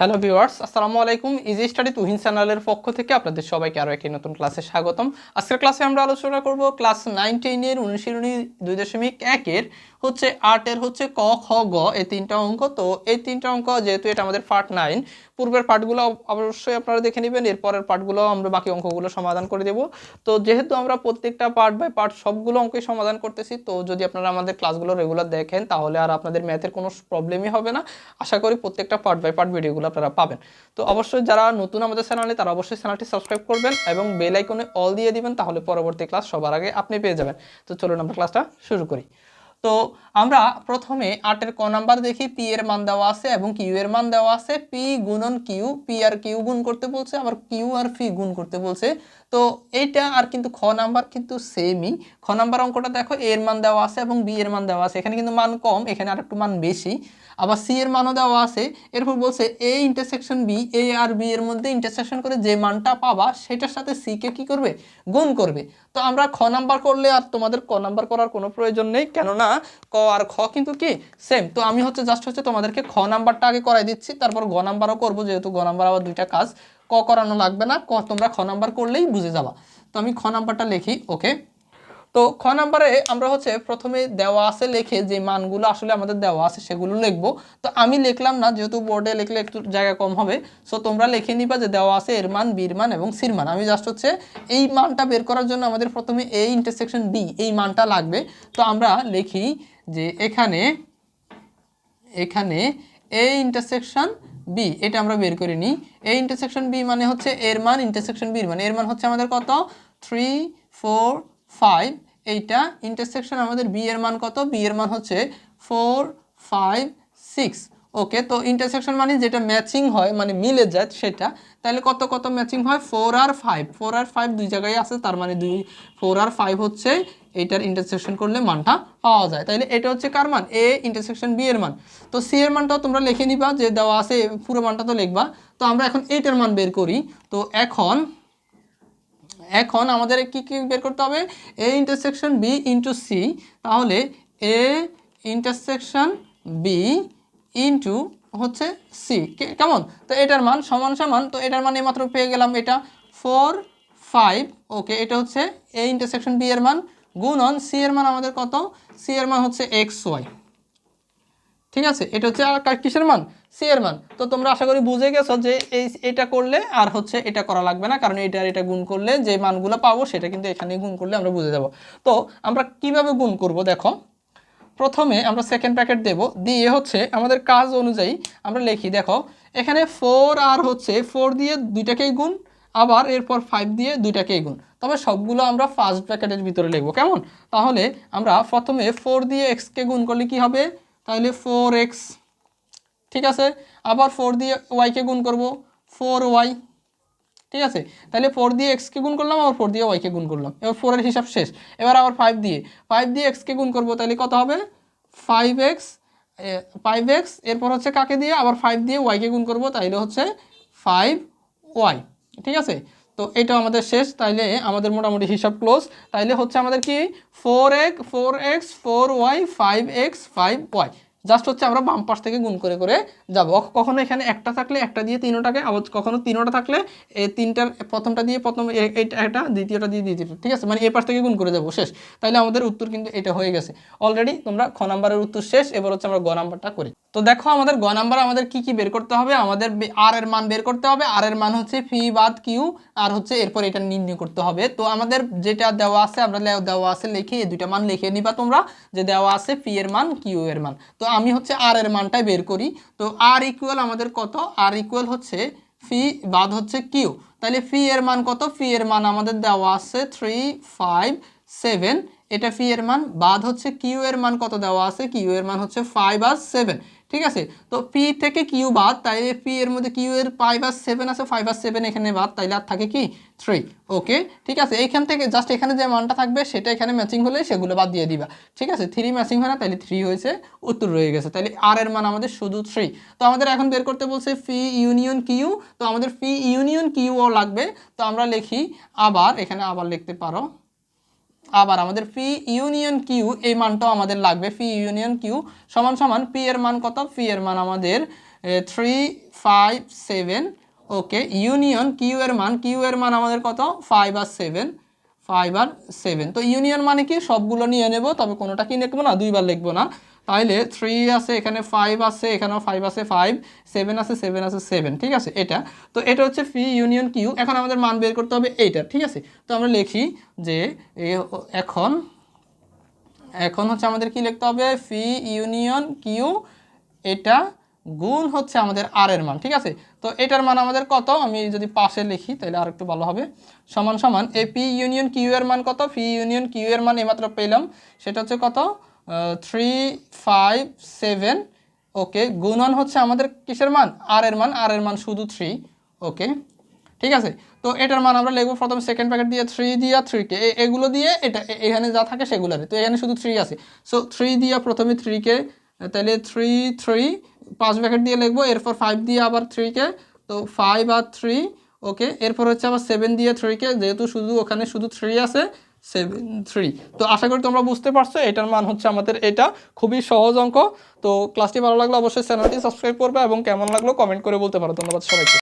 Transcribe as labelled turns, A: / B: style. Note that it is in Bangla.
A: হ্যালো ভিউয়ার্স আসসালামু আলাইকুম ইজি স্টাডি তুহিন চ্যানেলের পক্ষ থেকে আপনাদের সবাইকে আরও একটি নতুন ক্লাসে স্বাগতম। আজকের ক্লাসে আমরা আলোচনা করব ক্লাস নাইন টেনের অনুশীলনী দুই দশমিক একের হচ্ছে আর্টের হচ্ছে ক, খ, গ এই তিনটা অঙ্ক। তো এই তিনটা অঙ্ক যেহেতু এটা আমাদের পার্ট নাইন পূর্বের পার্টগুলো অবশ্যই আপনারা দেখে নেবেন। এরপরের পার্টগুলো আমরা বাকি অঙ্কগুলো সমাধান করে দেব। তো যেহেতু আমরা প্রত্যেকটা পার্ট বাই পার্ট সবগুলো অঙ্কই সমাধান করতেছি, তো যদি আপনারা আমাদের ক্লাসগুলো রেগুলার দেখেন, তাহলে আর আপনাদের ম্যাথের কোনো প্রবলেমই হবে না। আশা করি প্রত্যেকটা পার্ট বাই পার্ট ভিডিওগুলো আপনারা পাবেন। তো অবশ্যই যারা নতুন আমাদের চ্যানেলে তারা অবশ্যই চ্যানেলটি সাবস্ক্রাইব করবেন এবং বেল আইকনে অল দিয়ে দিবেন, তাহলে পরবর্তী ক্লাস সবার আগে আপনি পেয়ে যাবেন। তো চলুন আমরা ক্লাসটা শুরু করি। তো আমরা প্রথমে আটের ক নাম্বার দেখি পি এর মান দেওয়া আছে এবং কিউ এর মান দেওয়া আছে। পি গুণন কিউ পি আর কিউ গুণ করতে বলছে, আবার কিউ আর পি গুণ করতে বলছে। তো এইটা আর কিন্তু খ নাম্বার কিন্তু সেমই খ নাম্বার অঙ্কটা দেখো এর মান দেওয়া আছে এবং বি এর মান দেওয়া আছে। এখানে কিন্তু মান কম, এখানে আর একটু মান বেশি। আবার সি এর মানও দেওয়া আছে। এরপর বলছে এ ইন্টারসেকশন বি এ আর বি এর মধ্যে ইন্টারসেকশন করে যে মানটা পাবা, সেটার সাথে সি কে কি করবে? গুণ করবে। তো আমরা খ নাম্বার করলে আর তোমাদের ক নাম্বার করার কোনো প্রয়োজন নেই, কেননা ক আর খ কিন্তু কি? সেম তো আমি হচ্ছে জাস্ট হচ্ছে তোমাদেরকে খ নাম্বারটা আগে করাই দিচ্ছি, তারপর গ নাম্বারও করব, যেহেতু গ নাম্বার আবার দুইটা কাজ। ক করানো লাগবে না, ক তোমরা খ নাম্বার করলেই বুঝে যাবা। তো আমি খ নাম্বারটা লিখি ওকে তো খ নাম্বারে আমরা হচ্ছে প্রথমে দেওয়া আছে লেখে যে মানগুলো আসলে আমাদের দেওয়া আছে সেগুলো লিখব। তো আমি লিখলাম না, যেহেতু বোর্ডে লিখলে একটু জায়গা কম হবে। সো তোমরা লিখে নিবা যে দেওয়া আছে এর মান বির মান এবং সির মান। আমি জাস্ট হচ্ছে এই মানটা বের করার জন্য আমাদের প্রথমে এ ইন্টারসেকশন বি এই মানটা লাগবে। তো আমরা লিখি যে এখানে এখানে এ ইন্টারসেকশন বি এটা আমরা বের করে নিই। এ ইন্টারসেকশন বি মানে হচ্ছে এর মান ইন্টারসেকশন বির মানে। এর মান হচ্ছে আমাদের কত? থ্রি ফোর ফাইভ এইটা ইন্টারসেকশন আমাদের বি এর মান কত? বি এর মান হচ্ছে ফোর ফাইভ সিক্স ওকে তো ইন্টারসেকশন মানে যেটা ম্যাচিং হয় মানে মিলে যায় সেটা, তাহলে কত কত ম্যাচিং হয়? ফোর আর ফাইভ ফোর আর ফাইভ দুই জায়গায় আছে, তার মানে দুই ফোর আর ফাইভ হচ্ছে এইটার ইন্টারসেকশন করলে মানটা পাওয়া যায়। তাহলে এটা হচ্ছে কার মান? এ ইন্টারসেকশন বি এর মান। তো সি এর মানটাও তোমরা লিখে নিবা, যে দেওয়া আছে, পুরো মানটা তো লিখবা। তো আমরা এখন এইটার মান বের করি। তো এখন এখন আমাদের কি কি বের করতে হবে? A intersection B into C তাহলে এ ইন্টারসেকশন বি ইন্টু হচ্ছে সি কেমন? তো এটার মান সমান সমান, তো এটার মান মাত্র পেয়ে গেলাম এটা ফোর ফাইভ ওকে এটা হচ্ছে এ ইন্টারসেকশন বি এর মান, গুণন সি এর মান আমাদের কত? সি এর মান হচ্ছে এক্স ওয়াই ঠিক আছে? এটা হচ্ছে আর কিসের মান? সি এর মান তো তোমরা আশা করি বুঝে গেছো যে এই, এটা করলে আর হচ্ছে এটা করা লাগবে না, কারণ এটা আর এটা গুণ করলে যে মানগুলো পাবো সেটা কিন্তু এখানে গুণ করলে আমরা বুঝে যাব। তো আমরা কীভাবে গুণ করব দেখো। প্রথমে আমরা সেকেন্ড প্যাকেট দেব, দিয়ে হচ্ছে আমাদের কাজ অনুযায়ী আমরা লিখি, দেখো, এখানে ফোর আর হচ্ছে ফোর দিয়ে দুইটাকেই গুণ, আবার এরপর ফাইভ দিয়ে দুইটাকেই গুণ। তবে সবগুলো আমরা ফার্স্ট ব্র্যাকেটের ভিতরে লিখব, কেমন? তাহলে আমরা প্রথমে ফোর দিয়ে এক্সকে গুণ করলে কি হবে? তাহলে ফোর এক্স ঠিক আছে? আবার ফোর দিয়ে ওয়াইকে গুণ করব। ফোর ওয়াই ঠিক আছে? তাহলে ফোর দিয়ে এক্সকে গুণ করলাম, আবার ফোর দিয়ে ওয়াইকে গুণ করলাম। এবার ফোরের হিসাব শেষ। এবার আবার ফাইভ দিয়ে। ফাইভ দিয়ে এক্সকে গুণ করব, তাহলে কত হবে? ফাইভ এক্স ফাইভ এক্স এরপর হচ্ছে কাকে দিয়ে? আবার ফাইভ দিয়ে ওয়াইকে গুণ করব তাইলে হচ্ছে ফাইভ ওয়াই ঠিক আছে? তো এটা আমাদের শেষ। তাইলে আমাদের মোটামুটি হিসাব ক্লোজ তাইলে হচ্ছে আমাদের কি? ফোর এক four x four y five x five y just হচ্ছে আমরা বাম পাশ থেকে গুণ করে করে যাব। কখনো এখানে একটা থাকলে একটা দিয়ে তিনোটাকে, আবার কখনো তিনোটা থাকলে এই তিনটার প্রথমটা দিয়ে প্রথম একটা দ্বিতীয়টা দিয়ে দ্বিতীয়টা। ঠিক আছে? মানে এই পাশ থেকে গুণ করে যাব, শেষ। তাইলে আমাদের উত্তর কিন্তু এটা হয়ে গেছে। অলরেডি তোমরা খ নাম্বারের উত্তর শেষ, এবার হচ্ছে আমরা গ নাম্বারটা করি। তো দেখো, আমাদের গ নাম্বার আমাদের কি কি বের করতে হবে? আমাদের আর এর মান বের করতে হবে। আর এর মান হচ্ছে ফি বাদ কিউ আর হচ্ছে এরপর এটা নির্ণয় করতে হবে। তো আমাদের যেটা দেওয়া আছে, আমরা দেওয়া আছে লিখে, এই দুইটা মান লিখে নিবা তোমরা। যে দেওয়া আছে ফি এর মান কিউ এর মান। তো আমি হচ্ছে আর এর মানটাই বের করি, তো আর ইকুয়াল আমাদের কত? আর ইকুয়াল হচ্ছে ফি বাদ হচ্ছে কিউ তাহলে ফি এর মান কত? ফি এর মান আমাদের দেওয়া আছে থ্রি ফাইভ সেভেন এটা ফি এর মান, বাদ হচ্ছে কিউ এর মান কত দেওয়া আছে? কিউ এর মান হচ্ছে ফাইভ আর সেভেন ঠিক আছে? তো পি থেকে কিউ বাদ, তাইলে পি এর মধ্যে কিউ এর ফাইভ আর সেভেন আছে ফাইভ আর সেভেন এখানে বাদ, তাইলে আর থাকে কি? থ্রি ওকে ঠিক আছে? এইখান থেকে জাস্ট এখানে যে মানটা থাকবে, সেটা এখানে ম্যাচিং হলে সেগুলো বাদ দিয়ে দিবা। ঠিক আছে? থ্রি ম্যাচিং হয় না তাহলে থ্রি হয়েছে, উত্তর রয়ে গেছে। তাহলে আর এর মান আমাদের শুধু থ্রি তো আমাদের এখন বের করতে বলছে ফি ইউনিয়ন কিউ তো আমাদের ফি ইউনিয়ন কিউও লাগবে। তো আমরা লিখি আবার, এখানে আবার লিখতে পারো। আবার আমাদের ফি ইউনিয়ন কিউ এই মানটাও আমাদের লাগবে। ফি ইউনিয়ন কিউ সমান সমান পি এর মান কত? পি এর মান আমাদের three five seven okay union Q এর মান কিউ এর মান আমাদের কত? ফাইভ আর সেভেন ফাইভ আর সেভেন তো ইউনিয়ন মানে কি? সবগুলো নিয়ে নেব, তবে কোনোটা কি লিখব না? দুইবার লিখব না। তাহলে থ্রি আছে, এখানে ফাইভ আছে, এখানেও ফাইভ আছে ফাইভ সেভেন আছে সেভেন আছে সেভেন ঠিক আছে? এটা। তো এটা হচ্ছে ফি ইউনিয়ন কিউ এখন আমাদের মান বের করতে হবে এইটার, ঠিক আছে? তো আমরা লিখি যে এখন এখন হচ্ছে আমাদের কি লিখতে হবে? ফি ইউনিয়ন কিউ এটা গুণ হচ্ছে আমাদের আর এর মান, ঠিক আছে? তো এটার মান আমাদের কত? আমি যদি পাশে লিখি তাহলে আর একটু ভালো হবে। সমান সমান এ পি ইউনিয়ন কিউ এর মান কত? ফি ইউনিয়ন কিউ এর মান এইমাত্র পেলাম, সেটা হচ্ছে কত? থ্রি ফাইভ সেভেন ওকে গুণন হচ্ছে আমাদের কিসের মান? আর এর মান আর এর মান শুধু থ্রি ওকে ঠিক আছে? তো এটার মান আমরা লিখব, প্রথম সেকেন্ড প্যাকেট দিয়ে থ্রি দিয়া থ্রিকে এগুলো দিয়ে এটা এখানে যা থাকে সেগুলারে। তো এখানে শুধু থ্রি আছে। সো থ্রি দিয়া প্রথমে থ্রিকে তাহলে থ্রি থ্রি পাঁচ প্যাকেট দিয়ে লিখব, এরপর ফাইভ দিয়ে আবার থ্রিকে তো ফাইভ আর থ্রি ওকে এরপর হচ্ছে আবার সেভেন দিয়ে থ্রিকে যেহেতু শুধু ওখানে শুধু থ্রি আছে সেভেন থ্রি তো আশা করি তোমরা বুঝতে পারছ, এটার মান হচ্ছে আমাদের এটা। খুবই সহজ অঙ্ক। তো ক্লাসটি ভালো লাগলে অবশ্যই চ্যানেলটি সাবস্ক্রাইব করবে এবং কেমন লাগল কমেন্ট করে বলতে পারো। ধন্যবাদ সবাইকে।